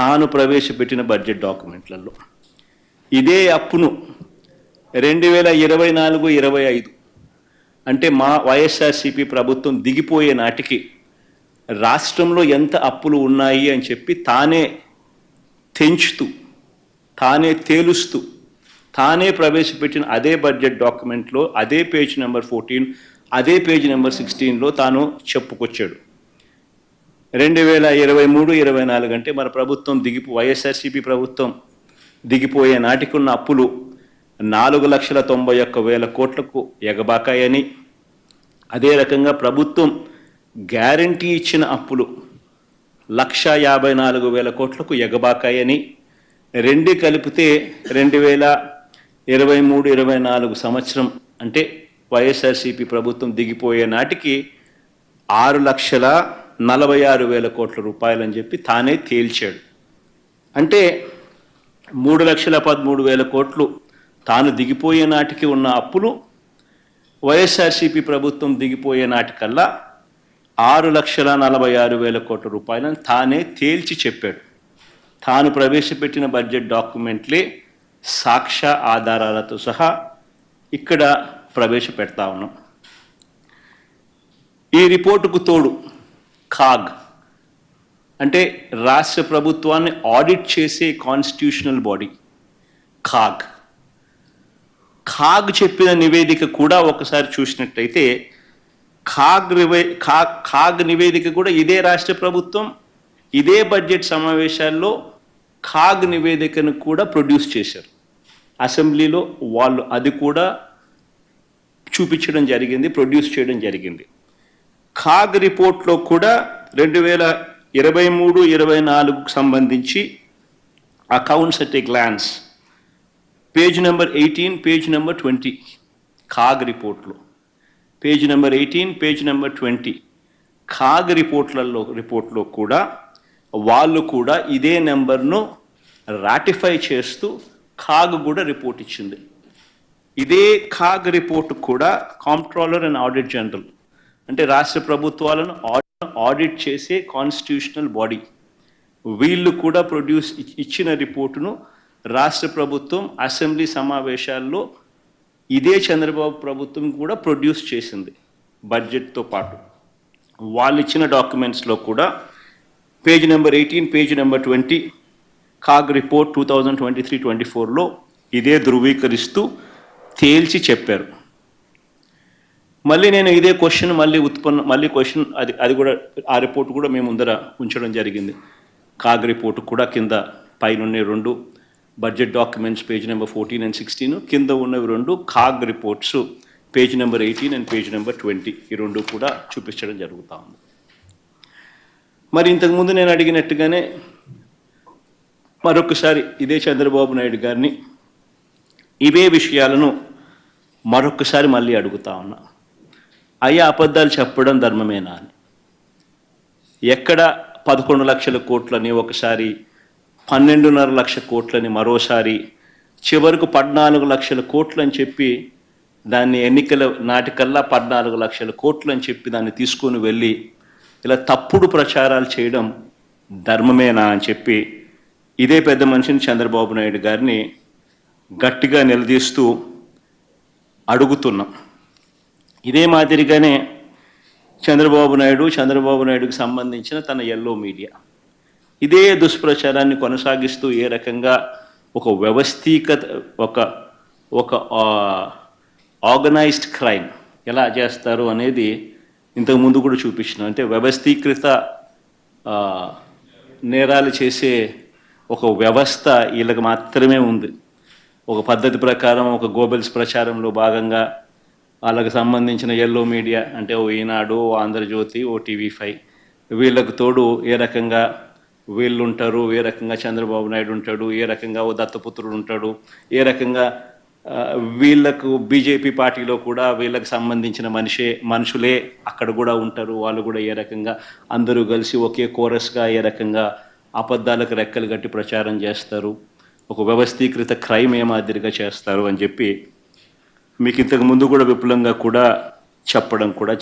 తాను ప్రవేశపెట్టిన బడ్జెట్ డాక్యుమెంట్లలో ఇదే అప్పును రెండు వేల ఇరవై నాలుగు ఇరవై ఐదు అంటే మా వైఎస్ఆర్సీపీ ప్రభుత్వం దిగిపోయే నాటికి రాష్ట్రంలో ఎంత అప్పులు ఉన్నాయి అని చెప్పి తానే తెంచుతూ తానే తేలుస్తూ తానే ప్రవేశపెట్టిన అదే బడ్జెట్ డాక్యుమెంట్లో అదే పేజ్ నెంబర్ ఫోర్టీన్ అదే పేజ్ నెంబర్ సిక్స్టీన్లో తాను చెప్పుకొచ్చాడు. రెండు వేల ఇరవై మూడు ఇరవై నాలుగు అంటే మన ప్రభుత్వం దిగిపో వైఎస్ఆర్సీపీ ప్రభుత్వం దిగిపోయే నాటికున్న అప్పులు నాలుగు లక్షల తొంభై ఒక్క వేల కోట్లకు ఎగబాకాయని. అదే రకంగా ప్రభుత్వం గ్యారంటీ ఇచ్చిన అప్పులు లక్ష యాభై నాలుగు వేల కోట్లకు ఎగబాకాయని. రెండు కలిపితే రెండు వేల ఇరవై మూడు ఇరవై నాలుగు సంవత్సరం అంటే వైఎస్ఆర్సీపీ ప్రభుత్వం దిగిపోయే నాటికి ఆరు లక్షల నలభై ఆరు వేల కోట్ల రూపాయలని చెప్పి తానే తేల్చాడు. అంటే మూడు లక్షల పదమూడు వేల కోట్లు తాను దిగిపోయే నాటికి ఉన్న అప్పులు వైఎస్ఆర్సీపీ ప్రభుత్వం దిగిపోయే నాటికల్లా ఆరు లక్షల నలభై ఆరు వేల కోట్ల రూపాయలను తానే తేల్చి చెప్పాడు. తాను ప్రవేశపెట్టిన బడ్జెట్ డాక్యుమెంట్లే సాక్ష్య ఆధారాలతో సహా ఇక్కడ ప్రవేశపెడతా ఉన్నాం. ఈ రిపోర్టుకు తోడు ఖాగ్ అంటే రాష్ట్ర ప్రభుత్వాన్ని ఆడిట్ చేసే కాన్స్టిట్యూషనల్ బాడీ ఖాగ్ ఖాగ్ చెప్పిన నివేదిక కూడా ఒకసారి చూసినట్టయితే ఖాగ్ రివే ఖాగ్ ఖాగ్ నివేదిక కూడా ఇదే రాష్ట్ర ప్రభుత్వం ఇదే బడ్జెట్ సమావేశాల్లో ఖాగ్ నివేదికను కూడా ప్రొడ్యూస్ చేశారు. అసెంబ్లీలో వాళ్ళు అది కూడా చూపించడం జరిగింది ప్రొడ్యూస్ చేయడం జరిగింది. కాగ్ రిపోర్ట్లో కూడా రెండు వేల ఇరవై మూడు ఇరవై నాలుగుకు సంబంధించి accounts at a glance page number eighteen page number twenty CAG రిపోర్ట్లో. Page number eighteen page number twenty CAG రిపోర్ట్లలో రిపోర్ట్లో కూడా వాళ్ళు కూడా ఇదే నెంబర్ను రాటిఫై చేస్తూ కాగ్ కూడా రిపోర్ట్ ఇచ్చింది. ఇదే కాగ్ రిపోర్ట్ కూడా కాంప్ట్రోలర్ అండ్ ఆడిట్ జనరల్ అంటే రాష్ట్ర ప్రభుత్వాలను ఆడిట్ చేసే కాన్స్టిట్యూషనల్ బాడీ వీళ్ళు కూడా ప్రొడ్యూస్ ఇచ్చిన రిపోర్టును రాష్ట్ర ప్రభుత్వం అసెంబ్లీ సమావేశాల్లో ఇదే చంద్రబాబు ప్రభుత్వం కూడా ప్రొడ్యూస్ చేసింది బడ్జెట్తో పాటు. వాళ్ళు ఇచ్చిన డాక్యుమెంట్స్లో కూడా page number eighteen page number twenty CAG report two thousand twenty three twenty ఫోర్లో ఇదే ధృవీకరిస్తూ తేల్చి చెప్పారు. మళ్ళీ నేను ఇదే క్వశ్చన్ మళ్ళీ ఉత్పన్న మళ్ళీ క్వశ్చన్ అది అది కూడా ఆ రిపోర్ట్ కూడా మేము ముందర ఉంచడం జరిగింది. కాగ్ రిపోర్ట్ కూడా కింద పైన రెండు budget documents page number fourteen and sixteen కింద ఉన్నవి రెండు CAG reports page number eighteen and page number twenty ఈ రెండు కూడా చూపించడం జరుగుతూ ఉంది. మరి ఇంతకుముందు నేను అడిగినట్టుగానే మరొకసారి ఇదే చంద్రబాబు నాయుడు గారిని ఇవే విషయాలను మరొకసారి మళ్ళీ అడుగుతా ఉన్నా. అయ్యా అబద్ధాలు చెప్పడం ధర్మమేనా అని. ఎక్కడ పదకొండు లక్షల కోట్లని ఒకసారి పన్నెండున్నర లక్ష కోట్లని మరోసారి చివరకు పద్నాలుగు లక్షల కోట్లు అని చెప్పి దాన్ని ఎన్నికల నాటికల్లా పద్నాలుగు లక్షల కోట్లు అని చెప్పి దాన్ని తీసుకొని వెళ్ళి ఇలా తప్పుడు ప్రచారాలు చేయడం ధర్మమేనా అని చెప్పి ఇదే పెద్ద మనిషిని చంద్రబాబు నాయుడు గారిని గట్టిగా నిలదీస్తూ అడుగుతున్నాం. ఇదే మాదిరిగానే చంద్రబాబు నాయుడు చంద్రబాబు నాయుడుకి సంబంధించిన తన ఎల్లో మీడియా ఇదే దుష్ప్రచారాన్ని కొనసాగిస్తూ ఏ రకంగా ఒక వ్యవస్థీకత ఒక ఒక ఆర్గనైజ్డ్ క్రైమ్ ఎలా చేస్తారు అనేది ఇంతకు ముందు కూడా చూపించిన. అంటే వ్యవస్థీకృత నేరాలు చేసే ఒక వ్యవస్థ వీళ్ళకి మాత్రమే ఉంది. ఒక పద్ధతి ప్రకారం ఒక గోబెల్స్ ప్రచారంలో భాగంగా వాళ్ళకు సంబంధించిన ఎల్లో మీడియా అంటే ఓ ఈనాడు ఓ ఆంధ్రజ్యోతి ఓ టీవీ ఫైవ్. వీళ్ళకు తోడు ఏ రకంగా వీళ్ళు ఉంటారు ఏ రకంగా చంద్రబాబు నాయుడు ఉంటాడు ఏ రకంగా ఓ దత్తపుత్రుడు ఉంటాడు ఏ రకంగా వీళ్ళకు బీజేపీ పార్టీలో కూడా వీళ్ళకి సంబంధించిన మనిషే మనుషులే అక్కడ కూడా ఉంటారు. వాళ్ళు కూడా ఏ రకంగా అందరూ కలిసి ఒకే కోరస్గా ఏ రకంగా అబద్ధాలకు రెక్కలు కట్టి ప్రచారం చేస్తారు. ఒక వ్యవస్థీకృత క్రైమ్ ఏ మాదిరిగా చేస్తారు అని చెప్పి మీకు ఇంతకు ముందు కూడా విపులంగా కూడా చెప్పడం కూడా